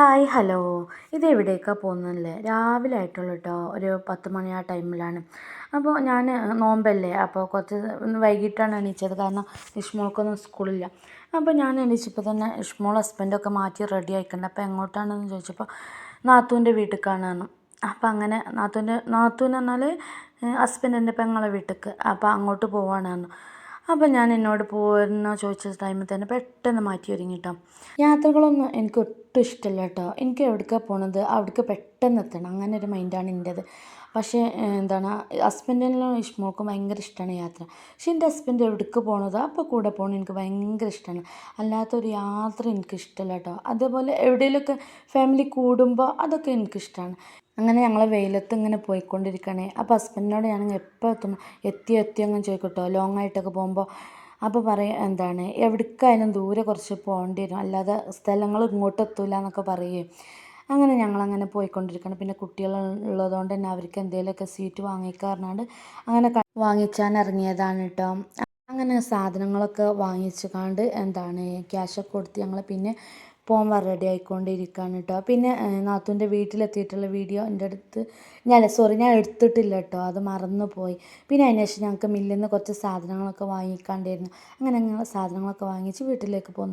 Hi hello. ഇത് എവിടേക്കാണ് പോകുന്നതല്ലേ രാവിലെ ആയിട്ടുള്ളൂ കേട്ടോ ഒരു പത്ത് മണി ആ ടൈമിലാണ്. അപ്പോൾ ഞാൻ നോമ്പല്ലേ? അപ്പോൾ കുറച്ച് വൈകിട്ടാണ് എണീച്ചത്. കാരണം ഇഷ്മോൾക്കൊന്നും സ്കൂളില്ല. അപ്പോൾ ഞാൻ എണീച്ചപ്പോൾ തന്നെ ഇഷ്മോൾ ഹസ്ബൻഡൊക്കെ മാറ്റി റെഡി ആയിക്കണ്ട അപ്പോൾ എങ്ങോട്ടാണെന്ന് ചോദിച്ചപ്പോൾ നാത്തൂന്റെ കാണാനും അപ്പം അങ്ങനെ നാത്തൂന്റെ നാത്തൂന്ന് പറഞ്ഞാൽ ഹസ്ബൻഡിന്റെ പെങ്ങളെ വീട്ടിലേക്ക്. അപ്പോൾ അങ്ങോട്ട് പോവാണ്. അപ്പോൾ ഞാൻ എന്നോട് പോരുന്ന ചോദിച്ച ടൈമിൽ തന്നെ പെട്ടെന്ന് മാറ്റി ഒരുങ്ങി കേട്ടോ യാത്രകളൊന്നും എനിക്ക് ഒട്ടും ഇഷ്ടമല്ല കേട്ടോ എനിക്ക് എവിടേക്കാണ് പോണത്? അവിടേക്ക് പെട്ടെന്ന് എത്തണം. അങ്ങനെ ഒരു മൈൻഡാണ് എന്റേത് പക്ഷേ എന്താണ് ഹസ്ബൻഡിനും ഇഷ്ടമൊക്കെ ഭയങ്കര ഇഷ്ടമാണ് യാത്ര. പക്ഷേ എന്റെ ഹസ്ബൻഡ് എവിടേക്ക് പോണത്? അപ്പോൾ കൂടെ പോകണം എനിക്ക് ഭയങ്കര ഇഷ്ടമാണ് അല്ലാത്തൊരു യാത്ര എനിക്ക് ഇഷ്ടമല്ല കേട്ടോ അതേപോലെ എവിടെയെങ്കിലുമൊക്കെ ഫാമിലി കൂടുമ്പോൾ അതൊക്കെ എനിക്കിഷ്ടമാണ് അങ്ങനെ ഞങ്ങൾ വെയിലത്ത് ഇങ്ങനെ പോയിക്കൊണ്ടിരിക്കണേ അപ്പോൾ ഹസ്ബൻഡിനോട് ഞാൻ എപ്പോൾ എത്തും എത്തി എത്തി അങ്ങനെ ചോദിക്കട്ടോ. ലോങ് ആയിട്ടൊക്കെ പോകുമ്പോൾ അപ്പോൾ പറയും എന്താണ്? എവിടേക്കായാലും ദൂരെ കുറച്ച് പോകേണ്ടി വരും അല്ലാതെ സ്ഥലങ്ങൾ ഇങ്ങോട്ട് എത്തൂല എന്നൊക്കെ പറയുകയും അങ്ങനെ ഞങ്ങളങ്ങനെ പോയിക്കൊണ്ടിരിക്കണം പിന്നെ കുട്ടികൾ ഉള്ളതുകൊണ്ട് തന്നെ അവർക്ക് എന്തെങ്കിലുമൊക്കെ സീറ്റ് വാങ്ങിക്കാറുണ്ട് അങ്ങനെ വാങ്ങിച്ചാൻ ഇറങ്ങിയതാണ് കേട്ടോ അങ്ങനെ സാധനങ്ങളൊക്കെ വാങ്ങിച്ചു കണ്ട് എന്താണ് ക്യാഷൊക്കെ കൊടുത്ത് ഞങ്ങൾ പിന്നെ പോകാൻ റെഡി ആയിക്കൊണ്ടിരിക്കുകയാണ് കേട്ടോ പിന്നെ നാത്തൂന്റെ വീട്ടിലെത്തിയിട്ടുള്ള വീഡിയോ എന്റെ അടുത്ത് ഞാൻ സോറി ഞാൻ എടുത്തിട്ടില്ല കേട്ടോ അത് മറന്നു പോയി പിന്നെ അതിന് ശേഷം ഞങ്ങൾക്ക് മില്ലിൽ നിന്ന് കുറച്ച് സാധനങ്ങളൊക്കെ വാങ്ങിക്കാണ്ടായിരുന്നു അങ്ങനെ ഞങ്ങൾ സാധനങ്ങളൊക്കെ വാങ്ങിച്ച് വീട്ടിലേക്ക് പോന്നു.